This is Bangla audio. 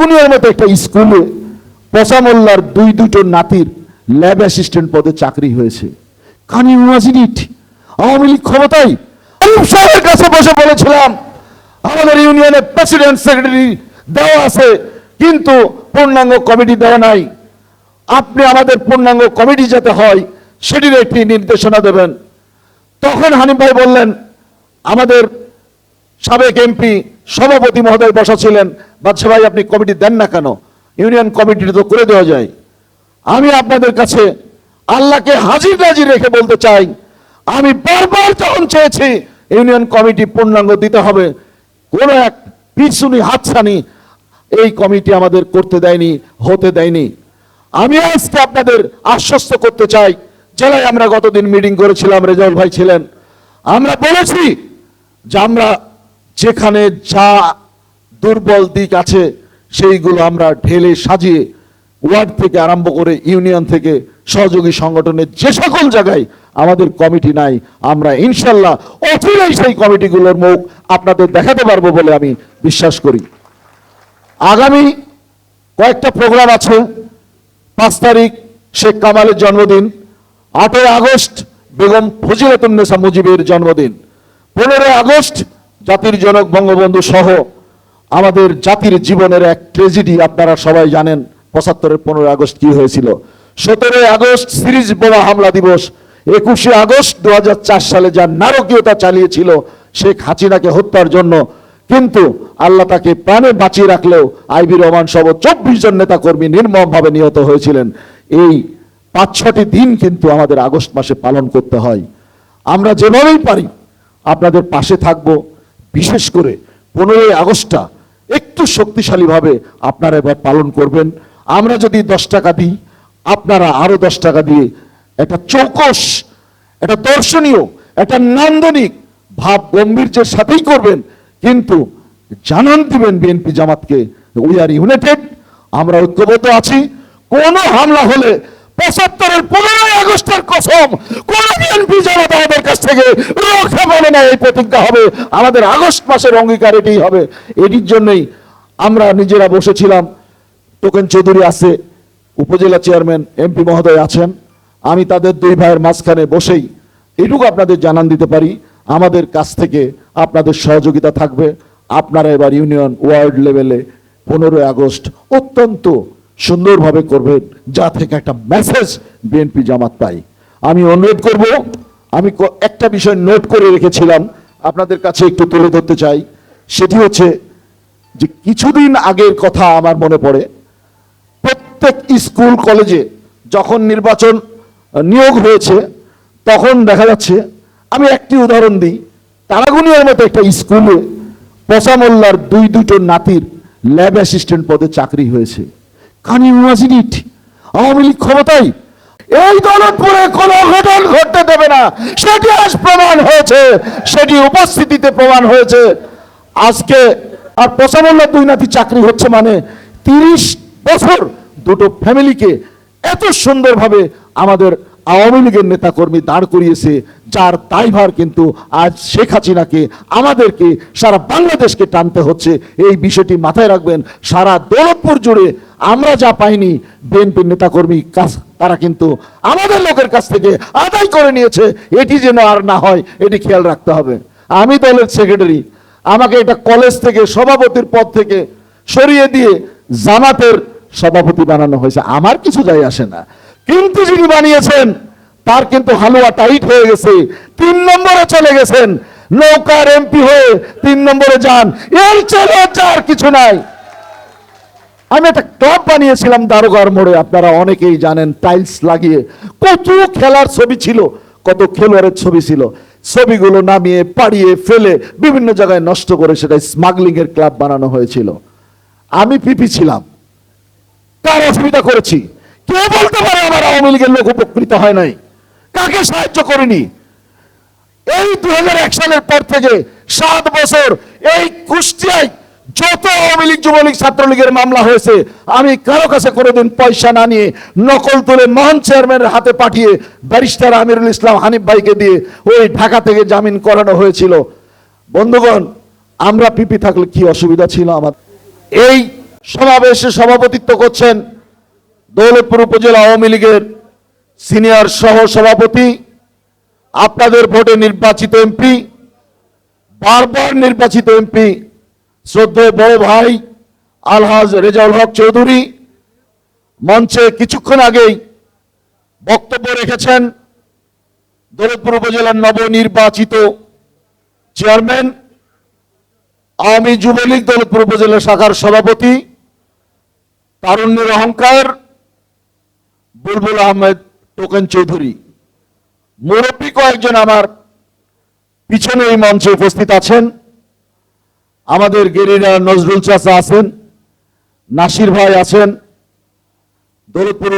তারাগুনিয়ার মতো একটা স্কুলে পসামোল্লার দুই, দুটো নাতির ল্যাব অ্যাসিস্ট্যান্ট পদে চাকরি হয়েছে। কান ইট আওয়ামী লীগ ক্ষমতায় সাহেবের কাছে বসে বলেছিলাম, আমাদের ইউনিয়নের প্রেসিডেন্ট সেক্রেটারি দেওয়া আছে, কিন্তু পূর্ণাঙ্গ কমিটি দেওয়া নাই। আপনি আমাদের পূর্ণাঙ্গ কমিটি যাতে হয়, সেটির একটি নির্দেশনা দেবেন। তখন হানিফ ভাই বললেন, আমাদের সাবেক এমপি সভাপতি মহোদয় বসা ছিলেন। বাদশা ভাই, আপনি কমিটি দেন না কেন? ইউনিয়ন কমিটি তো করে দেওয়া যায়। আমি আপনাদের কাছে আল্লাহকে হাজির নাজির রেখে বলতে চাই, আমি বারবার যখন চেয়েছি ইউনিয়ন কমিটি পূর্ণাঙ্গ দিতে হবে, কোনো এক পিছুনি, হাতছানি এই কমিটি আমাদের করতে দেয়নি, হতে দেয়নি। আমি আজকে আপনাদের আশ্বস্ত করতে চাই, জেলায় আমরা গতদিন মিটিং করেছিলাম, রেজাউল ভাই ছিলেন। আমরা বলেছি যে আমরা যেখানে যা দুর্বল দিক আছে, সেইগুলো আমরা ঢেলে সাজিয়ে ওয়ার্ড থেকে আরম্ভ করে ইউনিয়ন থেকে সহযোগী সংগঠনের যে সকল জায়গায় আমাদের কমিটি নাই, আমরা ইনশাল্লাহ অচিরেই সেই কমিটিগুলোর মুখ আপনাদের দেখাতে পারব বলে আমি বিশ্বাস করি। আগামী কয়েকটা প্রোগ্রাম আছে, পাঁচ তারিখ শেখ কামালের জন্মদিন, আটই আগস্ট বেগম ফজিলাতুন্নেসা মুজিবের জন্মদিন, পনেরোই আগস্ট জাতির জনক, বঙ্গবন্ধু সহ আমাদের জাতির জীবনের এক ট্রেজেডি আপনারা সবাই জানেন, পঁচাত্তরের পনেরোই আগস্ট কি হয়েছিল। সতেরোই আগস্ট সিরিজ বোমা হামলা দিবস, একুশে আগস্ট দু হাজার চার সালে যা নারকীয়তা চালিয়েছিল শেখ হাসিনাকে হত্যার জন্য, কিন্তু আল্লাহ তাকে প্রাণে বাঁচিয়ে রাখলেও আইবি রহমান সহ চব্বিশ জন নেতা কর্মী নির্মমভাবে নিহত হয়েছিলেন। এই পাঁচ ছটি দিন কিন্তু আমাদের আগস্ট মাসে পালন করতে হয়। আমরা যেভাবেই পারি, আপনাদের পাশে থাকব বিশেষ করে পনেরোই আগস্টটা একটু শক্তিশালীভাবে আপনারা এবার পালন করবেন। আমরা যদি দশ টাকা দিই, আপনারা আরও দশ টাকা দিয়ে একটা চৌকস, একটা দর্শনীয়, একটা নান্দনিক ভাব গম্ভীর্যের সাথেই করবেন। কিন্তু জানান দিবেন বিএনপি জামাতকে উই আর ইউনাইটেড আমরা ঐক্যবদ্ধ আছি। কোন হামলা হলে পঁচাত্তরের পনেরোই আগস্টের কসম কোন বিএনপি জামাত আমাদের কাছ থেকে না এই প্রতিজ্ঞা হবে, আমাদের আগস্ট মাসের অঙ্গীকার এটাই হবে। এটির জন্যই আমরা নিজেরা বসেছিলাম। টোকেন চৌধুরী আছে, উপজেলা চেয়ারম্যান এমপি মহোদয় আছেন। আমি তাদের দুই ভাইয়ের মাঝখানে বসেই এটুকু আপনাদের জানান দিতে পারি। আমাদের কাছ থেকে আপনাদের সহযোগিতা থাকবে। আপনারা এবার ইউনিয়ন ওয়ার্ড লেভেলে পনেরোই আগস্ট অত্যন্ত সুন্দরভাবে করবেন, যা থেকে একটা মেসেজ বিএনপি জামাত পাই আমি অনুরোধ করব আমি একটা বিষয় নোট করে রেখেছিলাম, আপনাদের কাছে একটু তুলে ধরতে চাই। সেটি হচ্ছে যে কিছুদিন আগের কথা আমার মনে পড়ে, প্রত্যেক স্কুল কলেজে যখন নির্বাচন নিয়োগ হয়েছে, তখন দেখা যাচ্ছে, আমি একটি উদাহরণ দিই। তারাগুনিয়ার মতো একটা স্কুলে পসামোল্লার দুই দুটো নাতির ল্যাব অ্যাসিস্ট্যান্ট পদে চাকরি হয়েছে। কান ইট আওয়ামী লীগ ক্ষমতায় এই দৌলতপুরে কোনো ঘটন ঘটতে দেবে না। সেটি আজ প্রমাণ হয়েছে। সেটি উপস্থিতিতে প্রমাণ হয়েছে। আজকে আর পঁচানব্বই দুই নাতি চাকরি হচ্ছে মানে তিরিশ বছর দুটো ফ্যামিলিকে এত সুন্দরভাবে আমাদের আওয়ামী লীগের নেতাকর্মী দাঁড় করিয়েছে, যার দায়ভার কিন্তু আজ শেখ হাসিনাকে, আমাদেরকে, সারা বাংলাদেশকে টানতে হচ্ছে। এই বিষয়টি মাথায় রাখবেন, সারা দৌলতপুর জুড়ে আমরা যা পাইনি, বিএনপির নেতাকর্মী কাজ, তারা কিন্তু আমাদের লোকের কাছ থেকে আদায় করে নিয়েছে। এটি যেন আর না হয়, এটি খেয়াল রাখতে হবে। আমি দলের সেক্রেটারি, আমাকে এটা কলেজ থেকে, সভাপতির পদ থেকে সরিয়ে দিয়ে জামাতের সভাপতি বানানো হয়েছে। আমার কিছু যায় আসে না। কিন্তু যিনি বানিয়েছেন, তার কিন্তু হালুয়া টাইট হয়ে গেছে, তিন নম্বরে চলে গেছেন। নৌকার এমপি হয়ে তিন নম্বরে যান। এর চেয়ে যার কিছু নাই। আমি একটা ক্লাব বানিয়েছিলাম দারোগার মোড়ে, আপনারা অনেকেই জানেন, টাইলস লাগিয়ে। কত খেলার ছবি ছিল, কত খেলোয়াড়ের ছবি ছিল। ছবিগুলো নামিয়ে, পাড়িয়ে, ফেলে বিভিন্ন জায়গায় নষ্ট করে সেটা স্মাগলিং এর ক্লাব বানানো হয়েছিল। আমি পিপি ছিলাম। কার অসুবিধা করেছি? কে বলতে পারে আমার আওয়ামী লীগের লোক উপকৃত হয় নাই। কাকে সাহায্য করিনি? এই দু হাজার এক সালের পর থেকে সাত বছর এই কুষ্টিয়ায় যত আওয়ামী লীগ, যুবলীগ ছাত্রলীগের মামলা হয়েছে, আমি কারও কাছে কোনোদিন পয়সা না নিয়ে নকল তুলে মহান চেয়ারম্যানের হাতে পাঠিয়ে ব্যারিস্টার আমিরুল ইসলাম হানিফ ভাইকে দিয়ে ওই ঢাকা থেকে জামিন করানো হয়েছিল। বন্ধুগণ, আমরা পিপি থাকলে কি অসুবিধা ছিল আমার? এই সমাবেশে সভাপতিত্ব করছেন দৌলতপুর উপজেলা আওয়ামী লীগের সিনিয়র সহ সভাপতি, আপনাদের ভোটে নির্বাচিত এমপি, বারবার নির্বাচিত এমপি শ্রদ্ধেয় বড় ভাই আলহাজ রেজাউল হক চৌধুরী মঞ্চে কিছুক্ষণ আগেই বক্তব্য রেখেছেন দৌলতপুর উপজেলার নবনির্বাচিত চেয়ারম্যান, আওয়ামী যুবলীগ দৌলতপুর উপজেলা শাখার সভাপতি তারুণ্যের অহংকার, বুলবুল আহমেদ টোকেন চৌধুরী। মুরব্বী কয়েকজন আমার পিছনে এই মঞ্চে উপস্থিত আছেন। আমাদের গেরিনা নজরুল চাচা আছেন নাসির ভাই আছেন দৌলতপুর